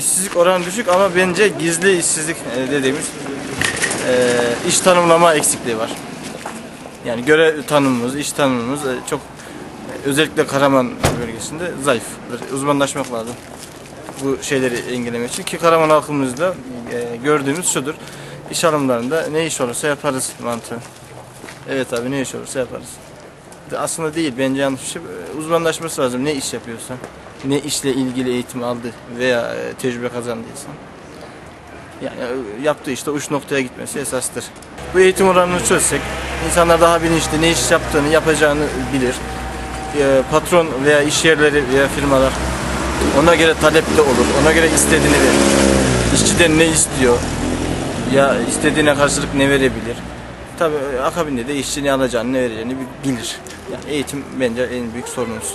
işsizlik oranı düşük ama bence gizli işsizlik e, dediğimiz e, iş tanımlama eksikliği var. Yani görev tanımımız, iş tanımımız e, çok özellikle Karaman bölgesinde zayıf. Uzmanlaşmak lazım bu şeyleri engellemek için ki Karaman halkımızda gördüğümüz şudur. İş alımlarında ne iş olursa yaparız mantığı. Evet abi ne iş olursa yaparız. Aslında değil bence yanlış bir şey. Uzmanlaşması lazım ne iş yapıyorsan. Ne işle ilgili eğitim aldı veya e, tecrübe kazandıysan. Yani e, yaptığı işte uç noktaya gitmesi esastır. Bu eğitim oranını çözsek insanlar daha bilinçli ne iş yaptığını yapacağını bilir. E, Patron veya iş yerleri veya firmalar ona göre talepte olur. Ona göre istediğini verir. İşçiden ne istiyor? Ya istediğine karşılık ne verebilir? Tabii akabinde de işçi ne alacağını, ne vereceğini bi- bilir. Yani eğitim bence en büyük sorunumuz.